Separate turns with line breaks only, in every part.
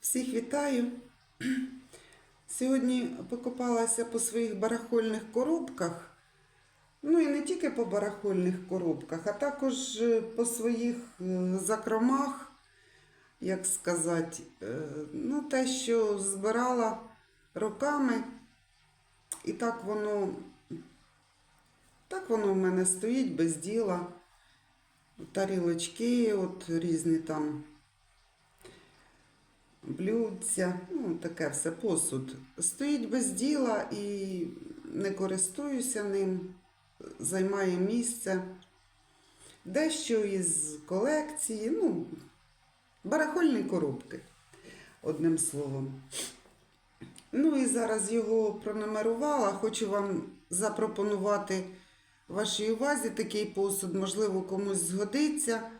Всіх вітаю. Сьогодні покопалася по своїх барахольних коробках. Ну і не тільки по барахольних коробках, а також е, по своїх е, закромах, як сказати, е, ну, те, що збирала роками, і так воно, так воно в мене стоїть без діла. Тарілочки, от різні там блюдця, ну таке все посуд. Стоїть без діла і не користуюся ним, займає місце. Дещо із колекції, ну, барахольні коробки, одним словом. Ну і зараз його пронумерувала. Хочу вам запропонувати вашій увазі такий посуд, можливо, комусь згодиться.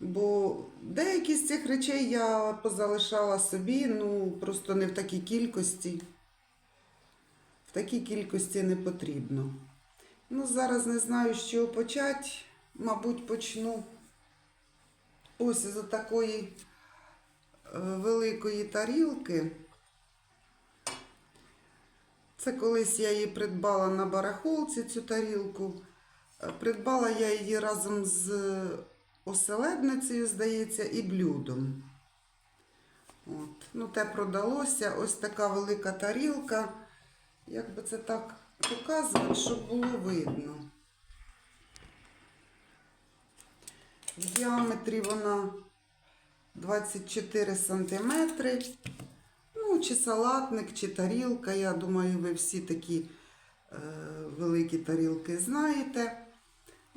Бо деякі з цих речей я позалишала собі, ну просто не в такій кількості. В такій кількості не потрібно. Ну, зараз не знаю, з чого почати. Мабуть, почну ось з такої е, великої тарілки. Це колись я її придбала на барахолці, цю тарілку. Е, Придбала я її разом з оселедницею, здається, і блюдом. От. Ну, те продалося. Ось така велика тарілка. Як би це так показувати, щоб було видно. В діаметрі вона 24 сантиметри. Ну, чи салатник, чи тарілка. Я думаю, ви всі такі е, великі тарілки знаєте.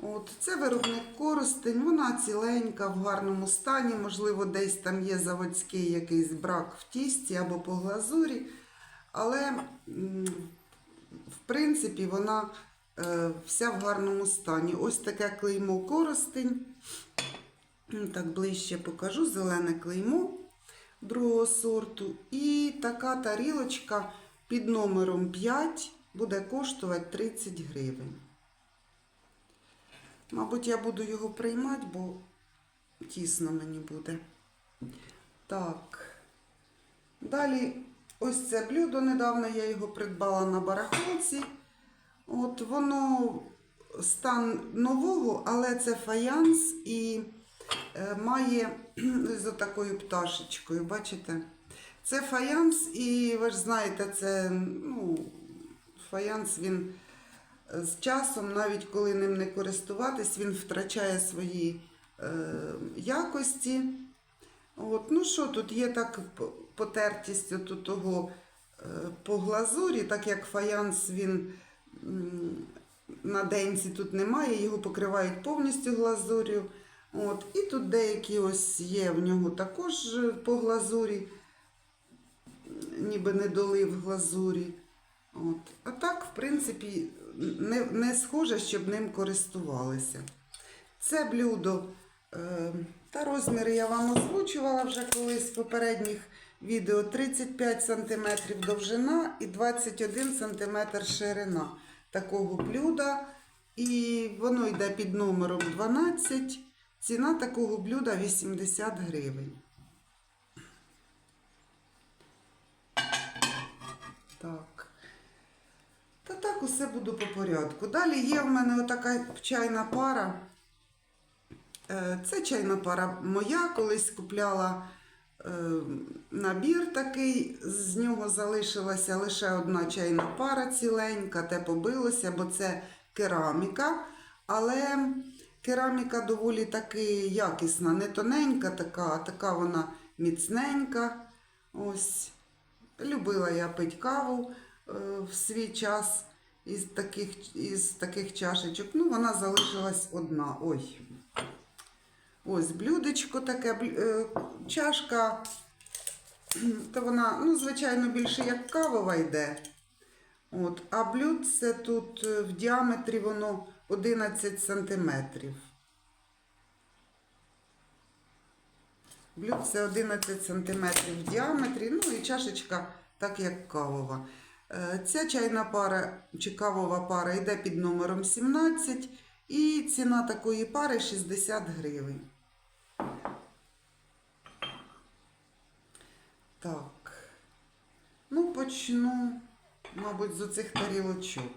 От, це виробник коростень, вона ціленька, в гарному стані. Можливо, десь там є заводський якийсь брак в тісті або по глазурі. Але, в принципі, вона е, вся в гарному стані. Ось таке клеймо коростень. Так ближче покажу зелене клеймо другого сорту. І така тарілочка під номером 5 буде коштувати 30 гривень. Мабуть, я буду його приймати, бо тісно мені буде. Так. Далі ось це блюдо. Недавно я його придбала на барахолці. От воно стан нового, але це фаянс і е, має з такою пташечкою, бачите? Це фаянс, і ви ж знаєте, це ну, фаянс він з часом, навіть коли ним не користуватись, він втрачає свої е, якості. От, ну що тут є так потертість от того е, по глазурі, так як фаянс він м, на денці тут немає, його покривають повністю глазур'ю. От, і тут деякі ось є в нього також е, по глазурі, ніби недолив глазурі. От. А так, принципі, не, не схоже, щоб ним користувалися. Це блюдо е, та розміри я вам озвучувала вже колись в попередніх відео 35 см довжина і 21 см ширина такого блюда. І воно йде під номером 12. Ціна такого блюда 80 гривень. Так. Так усе буду по порядку. Далі є в мене отака чайна пара. Е, Це чайна пара моя, колись купляла е, набір такий, з нього залишилася лише одна чайна пара ціленька, те побилося, бо це кераміка. Але кераміка доволі таки якісна, не тоненька така, а така вона міцненька. Ось. Любила я пити каву е, в свій час із таких, із таких чашечок. Ну, вона залишилась одна. Ой. Ось блюдечко таке, е, чашка, то вона, ну, звичайно, більше як кавова йде. От, а блюдце тут е, в діаметрі воно 11 сантиметрів. Блюдце 11 см в діаметрі, ну і чашечка так як кавова. Е, Ця чайна пара чи кавова пара йде під номером 17 і ціна такої пари 60 гривень. Так. Ну, почну, мабуть, з оцих тарілочок.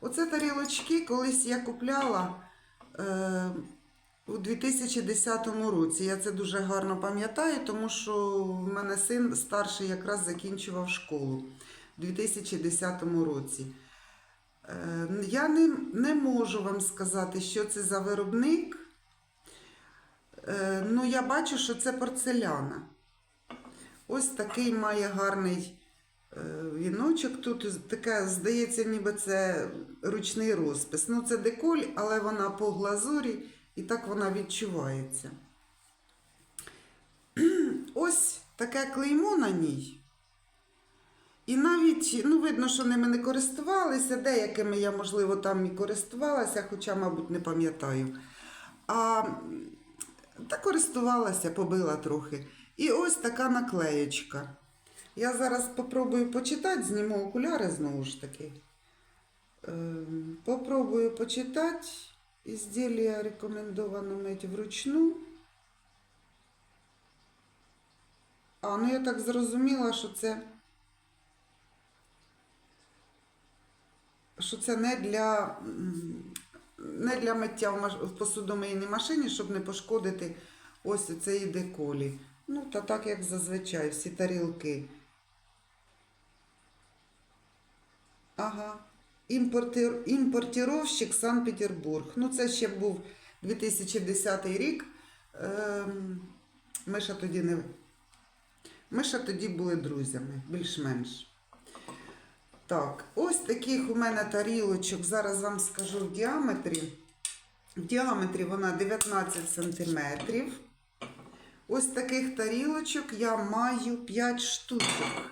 Оце тарілочки колись я купляла е, у 2010 році. Я це дуже гарно пам'ятаю, тому що в мене син старший якраз закінчував школу 2010 році. Е, я не, не можу вам сказати, що це за виробник. Е, ну, я бачу, що це порцеляна. Ось такий має гарний е, віночок. Тут таке, здається, ніби це ручний розпис. Ну, це деколь, але вона по глазурі і так вона відчувається. Ось таке клеймо на ній. І навіть, ну, видно, що ними не користувалися, деякими я, можливо, там і користувалася, хоча, мабуть, не пам'ятаю. А та користувалася, побила трохи. І ось така наклеєчка. Я зараз попробую почитати, зніму окуляри знову ж таки. Ем, Попробую почитати. Ізділля рекомендовано мити вручну. А, ну я так зрозуміла, що це. Що це не для, не для миття в, посудомийній машині, щоб не пошкодити ось цієї деколі. Ну, та так, як зазвичай, всі тарілки. Ага. Імпортир... Імпортіровщик Санкт-Петербург. Ну, це ще був 2010 рік. Ем... Ми ще тоді не. Ми ще тоді були друзями, більш-менш. Так, ось таких у мене тарілочок. Зараз вам скажу в діаметрі. В діаметрі вона 19 сантиметрів. Ось таких тарілочок я маю 5 штучок.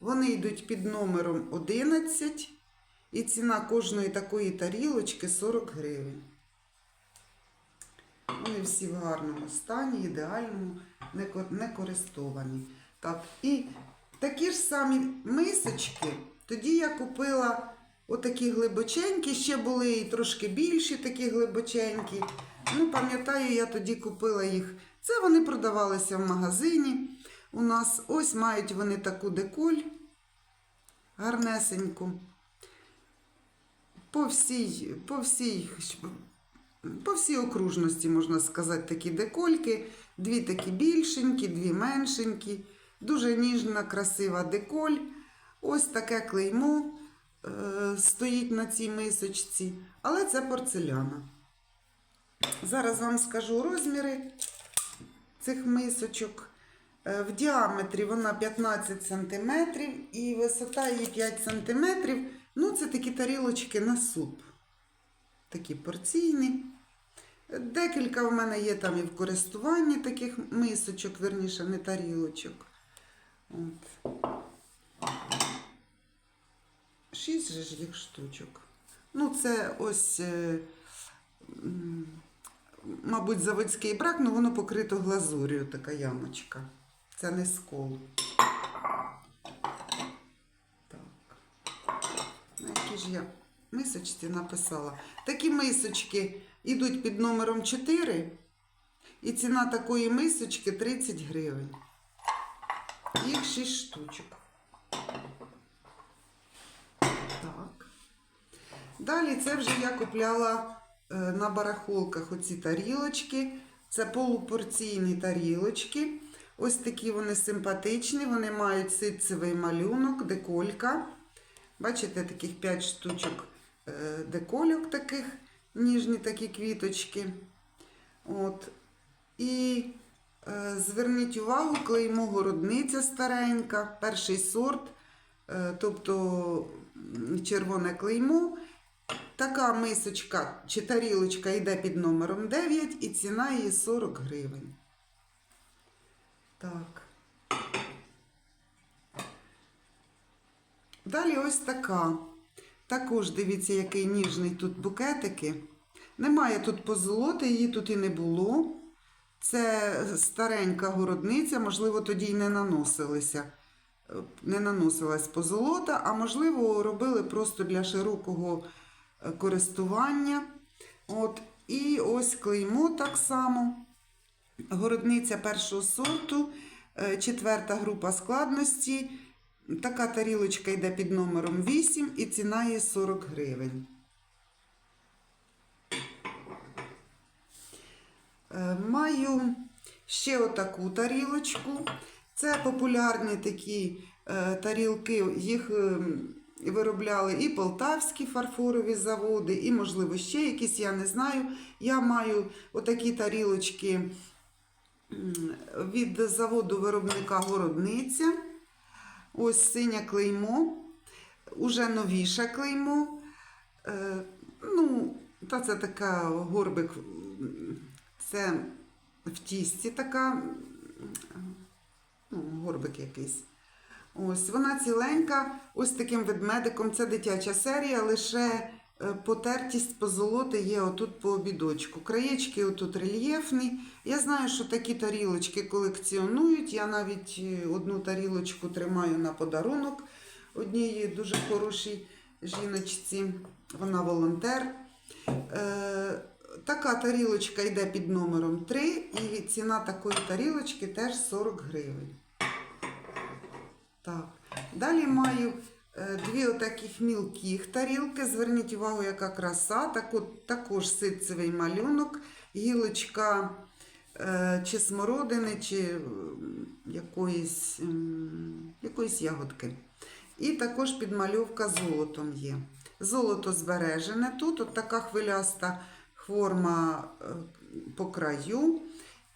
Вони йдуть під номером 11. І ціна кожної такої тарілочки 40 гривень. Вони всі в гарному стані, ідеальному, не не користовані. Так, і такі ж самі мисочки. Тоді я купила отакі глибоченькі, ще були і трошки більші такі глибоченькі. Ну, пам'ятаю, я тоді купила їх. Це вони продавалися в магазині. У нас ось мають вони таку деколь гарнесеньку. По всій, по всій, по всій окружності, можна сказати, такі декольки. Дві такі більшенькі, дві меншенькі. Дуже ніжна, красива деколь. Ось таке клеймо е, стоїть на цій мисочці, але це порцеляна. Зараз вам скажу розміри цих мисочок. Е, В діаметрі вона 15 см і висота її 5 см. Ну, це такі тарілочки на суп. Такі порційні. Декілька в мене є там і в користуванні таких мисочок, верніше, не тарілочок. От. Шість же ж їх штучок. Ну, це ось, е, мабуть, заводський брак, але воно покрито глазур'ю, така ямочка. Це не скол. Так. На якій ж я мисочці написала. Такі мисочки йдуть під номером 4. І ціна такої мисочки 30 гривень. Їх 6 штучок. Так. Далі це вже я купляла е, на барахолках оці тарілочки. Це полупорційні тарілочки. Ось такі вони симпатичні, вони мають ситцевий малюнок, деколька. Бачите, таких 5 штучок е, декольок таких, ніжні такі квіточки. От. І е, зверніть увагу, клеймо городниця старенька, перший сорт, тобто червоне клеймо. Така мисочка чи тарілочка йде під номером 9 і ціна її 40 гривень. Так. Далі ось така. Також дивіться, який ніжний тут букетики. Немає тут позолоти, її тут і не було. Це старенька городниця, можливо, тоді й не наносилися. е, Не наносилась позолота, а можливо, робили просто для широкого користування. От. І ось клеймо так само. Городниця першого сорту. Е, Четверта група складності. Така тарілочка йде під номером 8 і ціна є 40 гривень. Е, Маю ще отаку тарілочку. Це популярні такі е, тарілки. Їх е, виробляли і полтавські фарфорові заводи, і, можливо, ще якісь, я не знаю. Я маю отакі тарілочки від заводу виробника Городниця. Ось синє клеймо, уже новіше клеймо. Е, ну, та це така горбик, це в тісті така, ну, горбик якийсь. Ось вона ціленька, ось таким ведмедиком. Це дитяча серія, лише е, потертість позолоти є отут по обідочку. Краєчки отут рельєфні. Я знаю, що такі тарілочки колекціонують. Я навіть е, одну тарілочку тримаю на подарунок одній дуже хорошій жіночці. Вона волонтер. Е, така тарілочка йде під номером 3, і ціна такої тарілочки теж 40 гривень. Так. Далі маю е, дві отаких мілких тарілки. Зверніть увагу, яка краса. Так от, також ситцевий малюнок, гілочка е, чи смородини, чи якоїсь, якоїсь ягодки. І також підмальовка золотом є. Золото збережене тут, от така хвиляста форма е, по краю.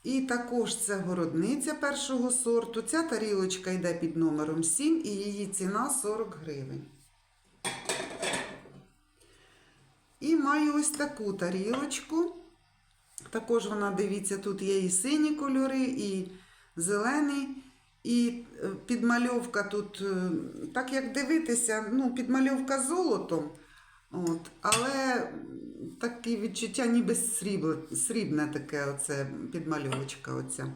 І також це городниця першого сорту. Ця тарілочка йде під номером 7 і її ціна 40 гривень. І маю ось таку тарілочку. Також вона, дивіться, тут є і сині кольори, і зелений. І е, підмальовка тут, е, так як дивитися, ну, підмальовка золотом. От, але таке відчуття ніби срібле, срібне таке оце підмальовочка. Оця.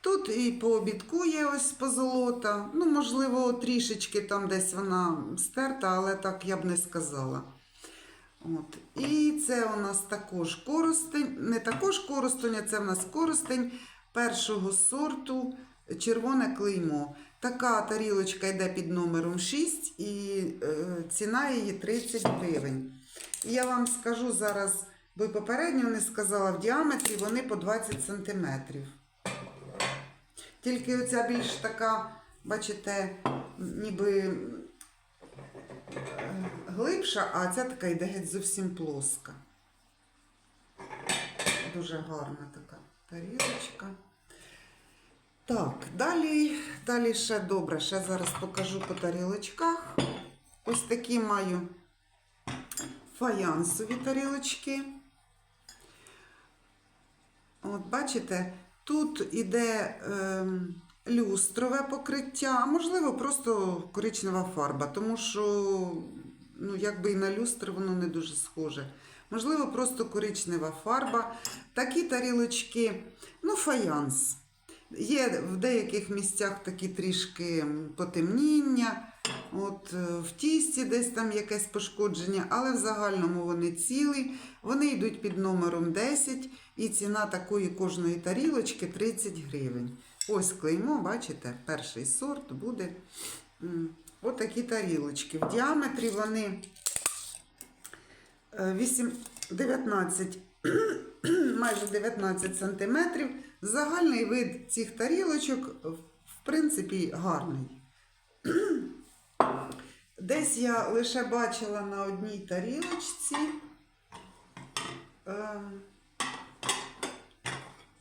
Тут і по обідку є ось позолота. Ну, можливо, трішечки там десь вона стерта, але так я б не сказала. От. І це у нас також коростень, не також коростень, а це в нас коростень першого сорту червоне клеймо. Така тарілочка йде під номером 6 і е, ціна її 30 гривень. І я вам скажу зараз, бо попередньо не сказала, в діаметрі вони по 20 см. Тільки оця більш така, бачите, ніби е, глибша, а ця така йде геть зовсім плоска. Дуже гарна така тарілочка. Так, далі, далі ще добре, ще зараз покажу по тарілочках. Ось такі маю фаянсові тарілочки. От бачите, тут іде ем, люстрове покриття, а можливо, просто коричнева фарба, тому що, ну, якби і на люстр воно не дуже схоже. Можливо, просто коричнева фарба. Такі тарілочки, ну, фаянс. Є в деяких місцях такі трішки потемніння, от е, в тісті десь там якесь пошкодження, але в загальному вони цілі. Вони йдуть під номером 10 і ціна такої кожної тарілочки 30 гривень. Ось клеймо, бачите, перший сорт буде отакі тарілочки. В діаметрі вони е, 8, 19, майже 19 сантиметрів. Загальний вид цих тарілочок, в принципі, гарний. Десь я лише бачила на одній тарілочці. Е,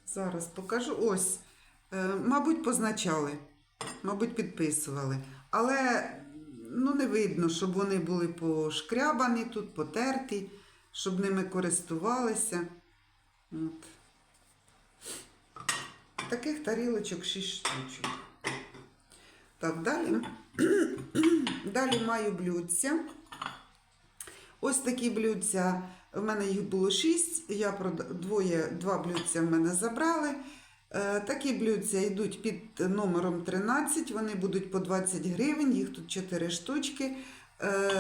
зараз покажу. Ось, е, мабуть, позначали, мабуть, підписували. Але ну, не видно, щоб вони були пошкрябані тут, потерті, щоб ними користувалися. От. Таких тарілочок 6 штучок. Так, далі. далі маю блюдця. Ось такі блюдця. В мене їх було 6. Я двоє, два блюдця в мене забрали. Е, такі блюдця йдуть під номером 13. Вони будуть по 20 гривень, їх тут 4 штучки. Е,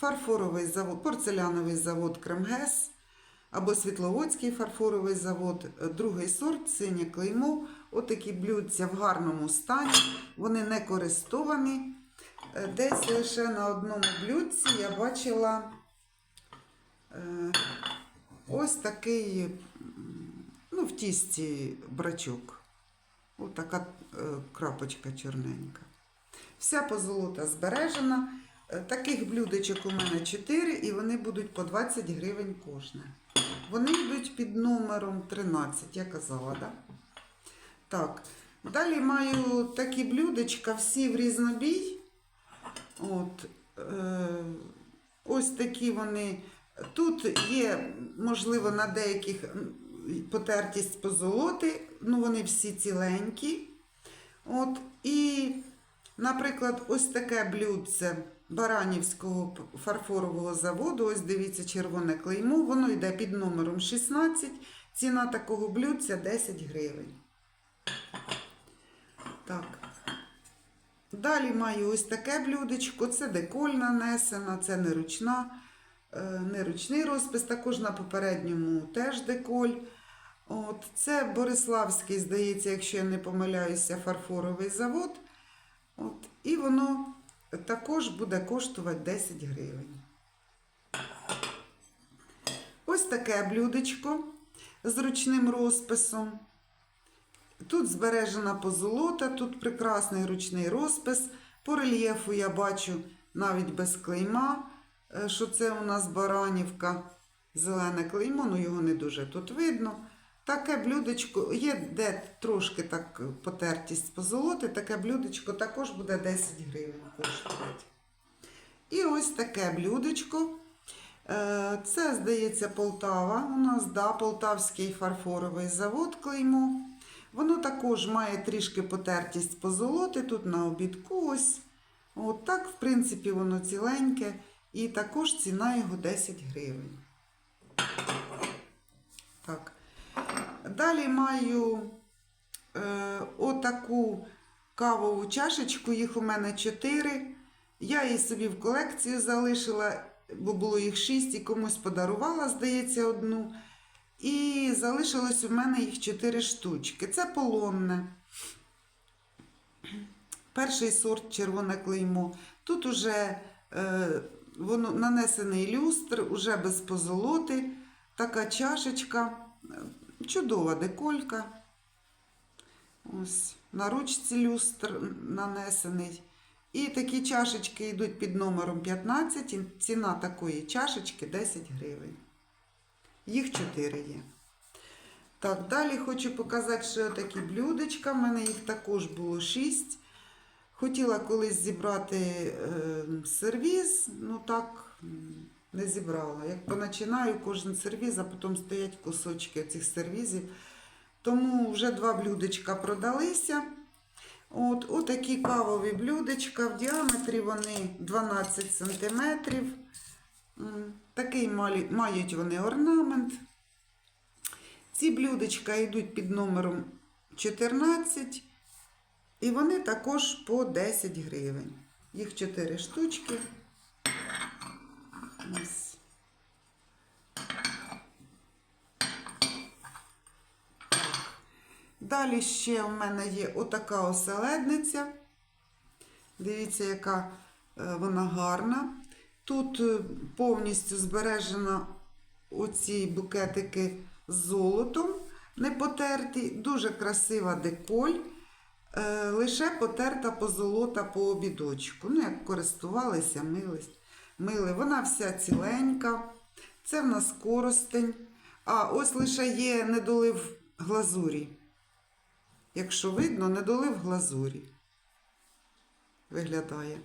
фарфоровий завод, порцеляновий завод Кремгес або Світловодський фарфоровий завод, другий сорт, синє клеймо. Отакі блюдця в гарному стані, вони не користовані. Е, Десь лише на одному блюдці я бачила е, ось такий, ну, в тісті брачок. Ось така е, крапочка чорненька. Вся позолота збережена. Таких блюдечок у мене 4 і вони будуть по 20 гривень кожне. Вони йдуть під номером 13, я казала, да? Так. Далі маю такі блюдечка, всі в різнобій. От, е, ось такі вони. Тут є, можливо, на деяких потертість позолоти, ну вони всі ціленькі. От, і, наприклад, ось таке блюдце Баранівського фарфорового заводу. Ось дивіться, червоне клеймо. Воно йде під номером 16. Ціна такого блюдця 10 гривень. Так. Далі маю ось таке блюдечко. Це деколь нанесена, це не ручна, е, не розпис. Також на попередньому теж деколь. От, це Бориславський, здається, якщо я не помиляюся, фарфоровий завод. От, і воно також буде коштувати 10 гривень. Ось таке блюдечко з ручним розписом. Тут збережена позолота, тут прекрасний ручний розпис. По рельєфу я бачу навіть без клейма, е, що це у нас Баранівка. Зелене клеймо, ну його не дуже тут видно. Таке блюдечко, є де трошки так потертість позолоти, таке блюдечко також буде 10 гривень коштувати. І ось таке блюдечко. Е, Це, здається, Полтава. У нас да, Полтавський фарфоровий завод клеймо. Воно також має трішки потертість позолоти, тут на обідку ось. От так, в принципі, воно ціленьке. І також ціна його 10 гривень. Так. Далі маю е, отаку кавову чашечку, їх у мене 4. Я її собі в колекцію залишила, бо було їх 6 і комусь подарувала, здається, одну. І залишилось у мене їх 4 штучки. Це полонне. Перший сорт червоне клеймо. Тут уже е, воно нанесений люстр, уже без позолоти. Така чашечка. Е, Чудова деколька. Ось на ручці люстр нанесений. І такі чашечки йдуть під номером 15. Ціна такої чашечки 10 гривень. Їх 4 є. Так, далі хочу показати ще такі блюдечка. У мене їх також було 6. Хотіла колись зібрати е, сервіз, ну так не зібрала. Як починаю кожен сервіз, а потім стоять кусочки цих сервізів. Тому вже два блюдечка продалися. От, отакі кавові блюдечка. В діаметрі вони 12 см. Такий мають вони орнамент. Ці блюдечка йдуть під номером 14. І вони також по 10 гривень. Їх 4 штучки. Далі ще у мене є отака оселедниця. Дивіться, яка е, вона гарна. Тут е, повністю збережено оці букетики з золотом, не потерті, дуже красива деколь. Е, лише потерта позолота по обідочку. Ну, як користувалися, мились, мили. Вона вся ціленька. Це в нас коростень. А ось лише є недолив глазурі. Якщо видно, недолив глазурі. Виглядає.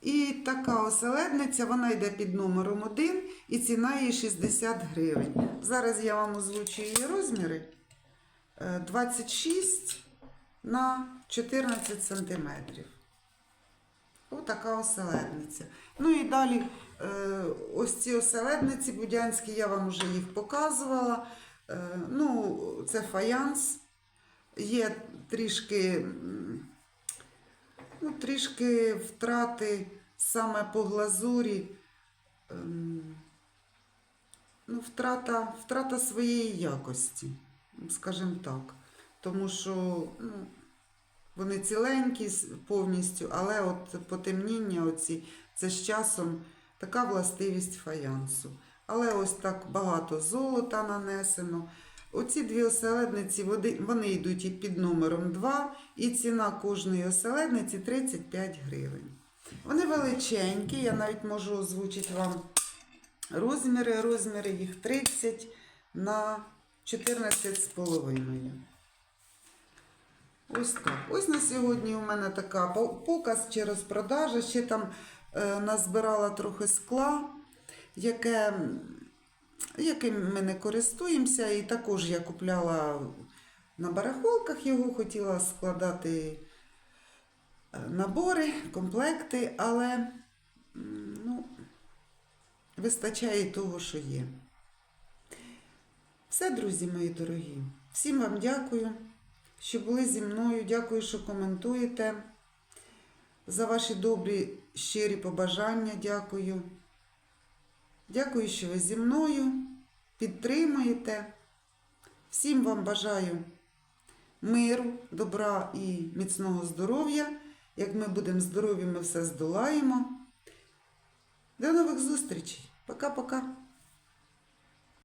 І така оселедниця, вона йде під номером 1 і ціна її 60 гривень. Зараз я вам озвучу її розміри. Е, 26 на 14 сантиметрів. Отака оселедниця. Ну і далі е, ось ці оселедниці будянські, я вам вже їх показувала. Е, ну, це фаянс. Є трішки, ну, трішки втрати саме по глазурі. Ем, Ну, втрата, втрата своєї якості, скажімо так. тому що ну, вони ціленькі повністю, але от потемніння оці, це з часом така властивість фаянсу. Але ось так багато золота нанесено. Оці дві оселедниці вони, йдуть і під номером 2, і ціна кожної оселедниці 35 гривень. Вони величенькі, я навіть можу озвучити вам розміри. Розміри їх 30 на 14,5. Ось так. Ось на сьогодні у мене така показ чи розпродажа. Ще там е, назбирала трохи скла, яке, яким ми не користуємося. І також я купляла на барахолках його, хотіла складати е, набори, комплекти, але ну, вистачає того, що є. Все, друзі мої дорогі. Всім вам дякую, що були зі мною. Дякую, що коментуєте. За ваші добрі, щирі побажання. Дякую. Дякую, що ви зі мною. Підтримуєте. Всім вам бажаю миру, добра і міцного здоров'я. Як ми будемо здорові, ми все здолаємо. До нових зустрічей. Пока-пока.